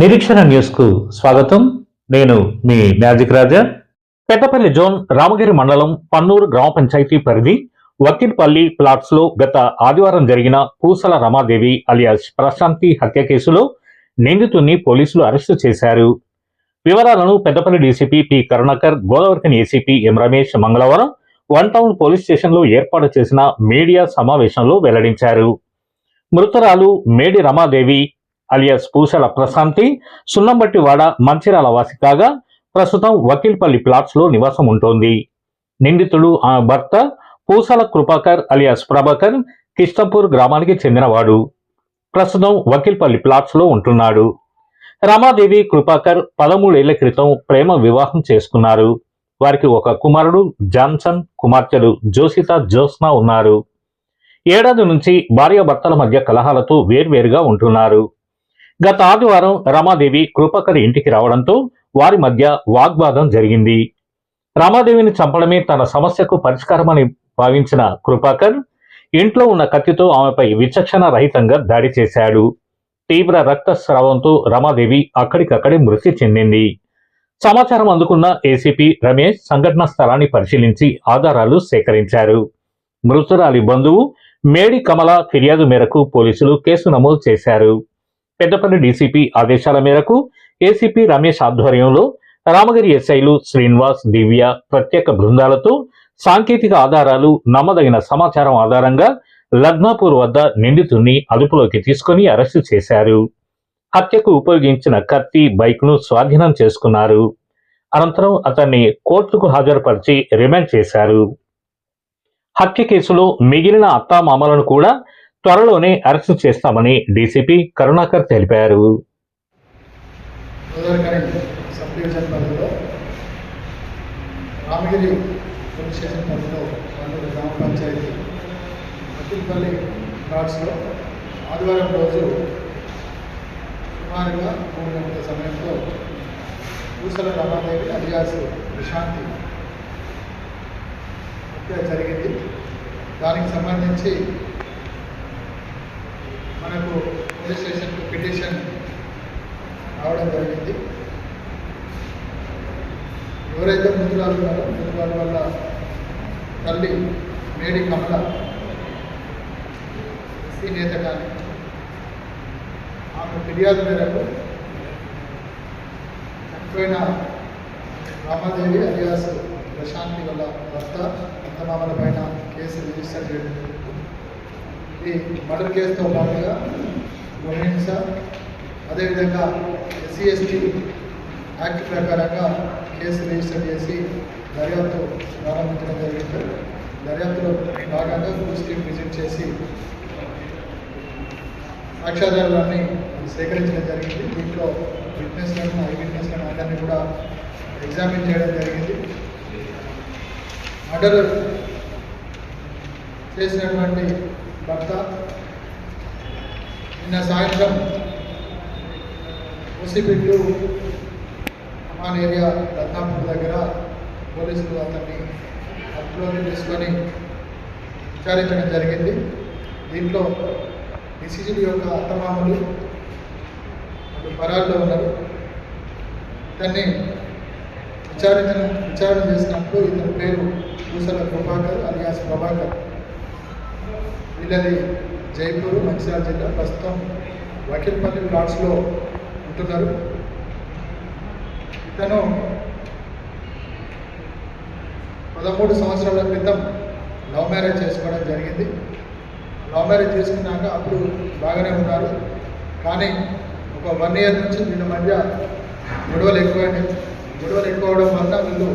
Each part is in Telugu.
నిరీక్షణ న్యూస్కు స్వాగతం. నేను మీ మ్యాజిక్ రాజా. పెద్దపల్లి జోన్ రామగిరి మండలం పన్నూరు గ్రామ పంచాయతీ పరిధి వకీల్పల్లి ప్లాట్స్లో గత ఆదివారం జరిగిన పూసల రమాదేవి అలియాస్ ప్రశాంతి హత్య కేసులో నిందితుడిని పోలీసులు అరెస్టు చేశారు. వివరాలను Peddapalli DCP P Karunakar Godavarikhani ACP M Ramesh మంగళవారం వన్ టౌన్ పోలీస్ స్టేషన్లో ఏర్పాటు చేసిన మీడియా సమావేశంలో వెల్లడించారు. మృతురాలు మేడి రమాదేవి అలియాస్ పూసల ప్రశాంతి సున్నంబట్టివాడ మంచిరాల వాసి కాగా ప్రస్తుతం వకీల్పల్లి ప్లాట్స్లో నివాసం ఉంటోంది. నిందితుడు ఆమె భర్త పూసల కృపాకర్ అలియాస్ ప్రభాకర్ కిష్టపూర్ గ్రామానికి చెందినవాడు. ప్రస్తుతం వకీల్పల్లి ప్లాట్స్లో ఉంటున్నాడు. రమాదేవి కృపాకర్ పదమూడేళ్ళ క్రితం ప్రేమ వివాహం చేసుకున్నారు. వారికి ఒక కుమారుడు జాన్సన్ కుమార్తెలు జోసిత జోస్నా ఉన్నారు. ఏడాది నుంచి భార్యాభర్తల మధ్య కలహాలతో వేర్వేరుగా ఉంటున్నారు. గత ఆదివారం రమాదేవి కృపాకర్ ఇంటికి రావడంతో వారి మధ్య వాగ్వాదం జరిగింది. రమాదేవిని చంపడమే తన సమస్యకు పరిష్కారమని భావించిన కృపాకర్ ఇంట్లో ఉన్న కత్తితో ఆమెపై విచక్షణ రహితంగా దాడి చేశాడు. తీవ్ర రక్తస్రావంతో రమాదేవి అక్కడికక్కడే మృతి చెందింది. సమాచారం అందుకున్న ఏసీపీ రమేష్ సంఘటన స్థలాన్ని పరిశీలించి ఆధారాలు సేకరించారు. మృతురాలి బంధువు మేడి కమల ఫిర్యాదు మేరకు పోలీసులు కేసు నమోదు చేశారు. పెద్దపల్లి డీసీపీ ఆదేశాల మేరకు ఏసీపీ రమేష్ ఆధ్వర్యంలో రామగిరి ఎస్ఐలు శ్రీనివాస్ దివ్య ప్రత్యేక బృందాలతో సాంకేతిక ఆధారాలు నమ్మదగిన సమాచారం ఆధారంగా లగ్నాపూర్ వద్ద నిందితుడిని అదుపులోకి తీసుకుని అరెస్టు చేశారు. హత్యకు ఉపయోగించిన కత్తి బైక్ను స్వాధీనం చేసుకున్నారు. అనంతరం అతన్ని కోర్టుకు హాజరుపరిచి రిమాండ్ చేశారు. హత్య కేసులో మిగిలిన అత్తామామలను కూడా త్వరలోనే అరెస్టు చేస్తామని డీసీపీ కరుణాకర్ తెలిపారు. రామగిరి పోలీస్ స్టేషన్ పరిధిలో గ్రామ పంచాయతీ. ఘాట్స్లో ఆదివారం రోజు సుమారుగా మూడు గంటల సమయంలో పూసల రమాదేవి అలియాస్ ప్రశాంతి హత్య జరిగింది. దానికి సంబంధించి మనకు పోలీస్ స్టేషన్కు పిటిషన్ రావడం జరిగింది. ఎవరైతే మృతురాలు ఉన్నారో మృతురాలు వల్ల తల్లి మేడి కమల ఎస్సీ నేత కానీ ఆమె ఫిర్యాదు మేరకు చనిపోయిన రామాదేవి అలియాస్ ప్రశాంతి వల్ల భర్త అత్తమామల పైన కేసు రిజిస్టర్ చేయడం ఈ మర్డర్ కేసుతో పాటుగా గృహహింస అదేవిధంగా ఎస్సీ ఎస్టీ యాక్ట్ ప్రకారంగా కేసు రిజిస్టర్ చేసి దర్యాప్తు ప్రారంభించడం జరిగింది. దర్యాప్తులో భాగంగా పోలీస్ విజిట్ చేసి సాక్ష్యాధారాలన్నీ సేకరించడం జరిగింది. దీంట్లో విట్నెస్లను ఐ విట్నెస్లను అందరినీ కూడా ఎగ్జామిన్ చేయడం జరిగింది. మర్డర్ చేసినటువంటి భర్త నిన్న సాయంత్రం ముసిబిడ్లు అమాన్ ఏరియా రత్నాపూర్ దగ్గర పోలీసులు అతన్ని అదుపులోకి తీసుకొని విచారించడం జరిగింది. దీంట్లో డిసిజిబి యొక్క అత్తమామలు పరాల్లో ఉన్నారు. ఇతన్ని విచారించిన విచారణ చేసినప్పుడు ఇతని పేరు పూసల ప్రభాకర్ అలియాస్ ప్రభాకర్. వీళ్ళది జైపూర్ మంచిర్యాల జిల్లా. ప్రస్తుతం వకీల్పల్లి ప్లాట్స్లో ఉంటున్నారు. ఇతను పదమూడు సంవత్సరాల క్రితం లవ్ మ్యారేజ్ చేసుకోవడం జరిగింది. లవ్ మ్యారేజ్ చేసుకున్నాక అప్పుడు బాగానే ఉన్నారు. కానీ ఒక వన్ ఇయర్ నుంచి వీళ్ళ మధ్య గొడవలు ఎక్కువైనాయి. గొడవలు ఎక్కువ అవడం వల్ల వీళ్ళు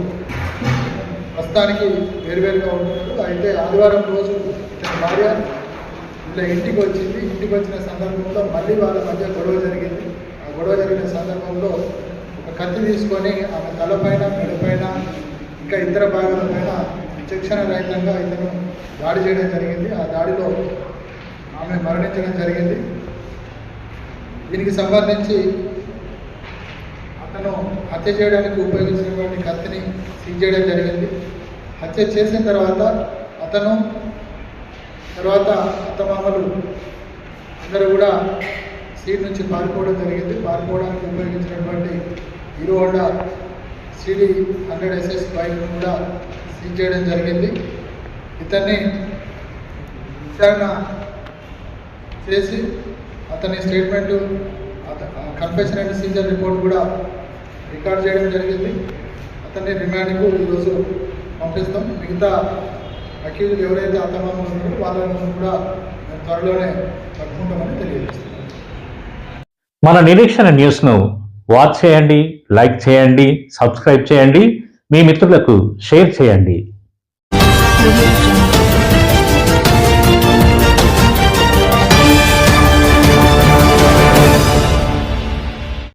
ప్రస్తుతానికి వేరువేరుగా ఉంటున్నారు. అయితే ఆదివారం రోజు భార్య ఇట్లా ఇంటికి వచ్చింది. ఇంటికి వచ్చిన సందర్భంలో మళ్ళీ వాళ్ళ మధ్య గొడవ జరిగింది. ఆ గొడవ జరిగిన సందర్భంలో ఒక కత్తి తీసుకొని ఆమె తలపైన మెడపైన ఇంకా ఇతర భాగాల పైన విచక్షణ రహితంగా ఇతను దాడి చేయడం జరిగింది. ఆ దాడిలో ఆమె మరణించడం జరిగింది. దీనికి సంబంధించి అతను హత్య చేయడానికి ఉపయోగించినటువంటి కత్తిని సీజ్ చేయడం జరిగింది. హత్య చేసిన తర్వాత అతను తర్వాత అత్తమామలు అందరూ కూడా సీట్ నుంచి పారిపోవడం జరిగింది. పారిపోవడానికి ఉపయోగించినటువంటి Hero Honda CD hundred SS bike కూడా సీజ్ చేయడం జరిగింది. ఇతన్ని విచారణ చేసి అతని statement confession and seizure report కూడా రికార్డ్ చేయడం జరిగింది. అతన్ని రిమాండ్కు ఈరోజు పంపిస్తాం. మిగతా అక్యూజ్ ఎవరైతే అతమానం ఉన్నారో వాళ్ళని కూడా త్వరలోనే పట్టుకుంటామని తెలియజేస్తున్నాం మన నిరీక్షణ న్యూస్ను వాచ్ చేయండి లైక్ చేయండి సబ్స్క్రైబ్ చేయండి మీ మిత్రులకు షేర్ చేయండి Audio Jungle.